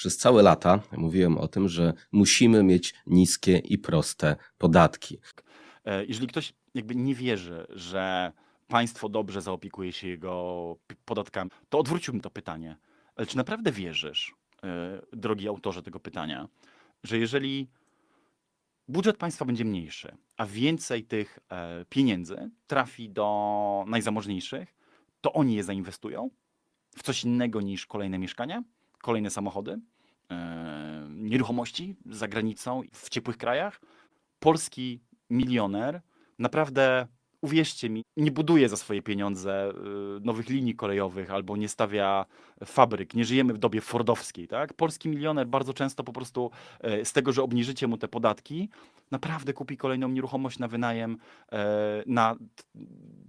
Przez całe lata mówiłem o tym, że musimy mieć niskie i proste podatki. E, Jeżeli ktoś jakby nie wierzy, że państwo dobrze zaopiekuje się jego podatkami, to odwróciłbym to pytanie. Ale czy naprawdę wierzysz, e, drogi autorze tego pytania, że jeżeli budżet państwa będzie mniejszy, a więcej tych e, pieniędzy trafi do najzamożniejszych, to oni je zainwestują w coś innego niż kolejne mieszkania, kolejne samochody, e, nieruchomości za granicą, w ciepłych krajach? Polski milioner naprawdę, uwierzcie mi, nie buduje za swoje pieniądze y, nowych linii kolejowych albo nie stawia fabryk. Nie żyjemy w dobie fordowskiej, tak? Polski milioner bardzo często po prostu e, z tego, że obniżycie mu te podatki, naprawdę kupi kolejną nieruchomość na wynajem e, na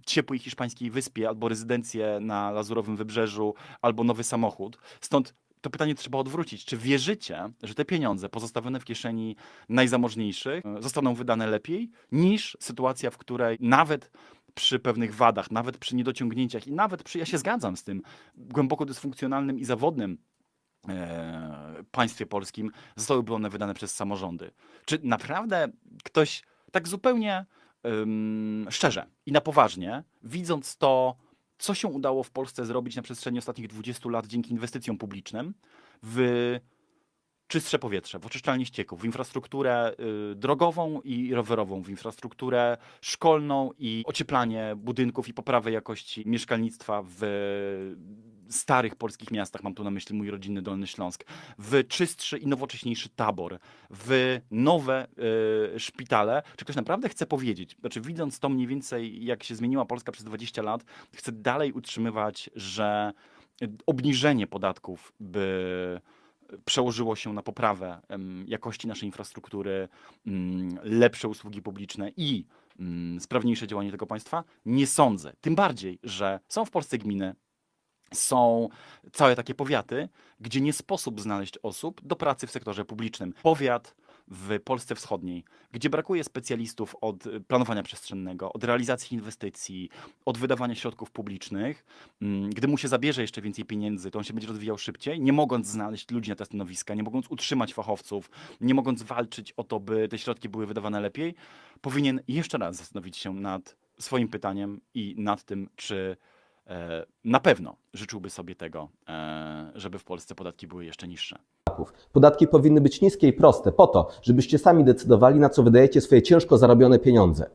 ciepłej hiszpańskiej wyspie albo rezydencję na Lazurowym Wybrzeżu albo nowy samochód. Stąd to pytanie trzeba odwrócić. Czy wierzycie, że te pieniądze pozostawione w kieszeni najzamożniejszych e, zostaną wydane lepiej niż sytuacja, w której nawet przy pewnych wadach, nawet przy niedociągnięciach i nawet przy, ja się zgadzam z tym, głęboko dysfunkcjonalnym i zawodnym e, państwie polskim zostałyby one wydane przez samorządy. Czy naprawdę ktoś tak zupełnie szczerze i na poważnie, widząc to, co się udało w Polsce zrobić na przestrzeni ostatnich 20 lat dzięki inwestycjom publicznym w czystsze powietrze, w oczyszczalnie ścieków, w infrastrukturę y, drogową i rowerową, w infrastrukturę szkolną i ocieplanie budynków i poprawę jakości mieszkalnictwa w starych polskich miastach, mam tu na myśli mój rodzinny Dolny Śląsk, w czystszy i nowocześniejszy tabor, w nowe y, szpitale. Czy ktoś naprawdę chce powiedzieć, znaczy widząc to mniej więcej, jak się zmieniła Polska przez 20 lat, chce dalej utrzymywać, że obniżenie podatków by przełożyło się na poprawę jakości naszej infrastruktury, mm, lepsze usługi publiczne i mm, sprawniejsze działanie tego państwa? Nie sądzę. Tym bardziej, że są w Polsce gminy, są całe takie powiaty, gdzie nie sposób znaleźć osób do pracy w sektorze publicznym. Powiat w Polsce Wschodniej, gdzie brakuje specjalistów od planowania przestrzennego, od realizacji inwestycji, od wydawania środków publicznych, mm, gdy mu się zabierze jeszcze więcej pieniędzy, to on się będzie rozwijał szybciej, nie mogąc znaleźć ludzi na te stanowiska, nie mogąc utrzymać fachowców, nie mogąc walczyć o to, by te środki były wydawane lepiej, powinien jeszcze raz zastanowić się nad swoim pytaniem i nad tym, czy na pewno życzyłby sobie tego, e, żeby w Polsce podatki były jeszcze niższe. Podatki powinny być niskie i proste po to, żebyście sami decydowali, na co wydajecie swoje ciężko zarobione pieniądze.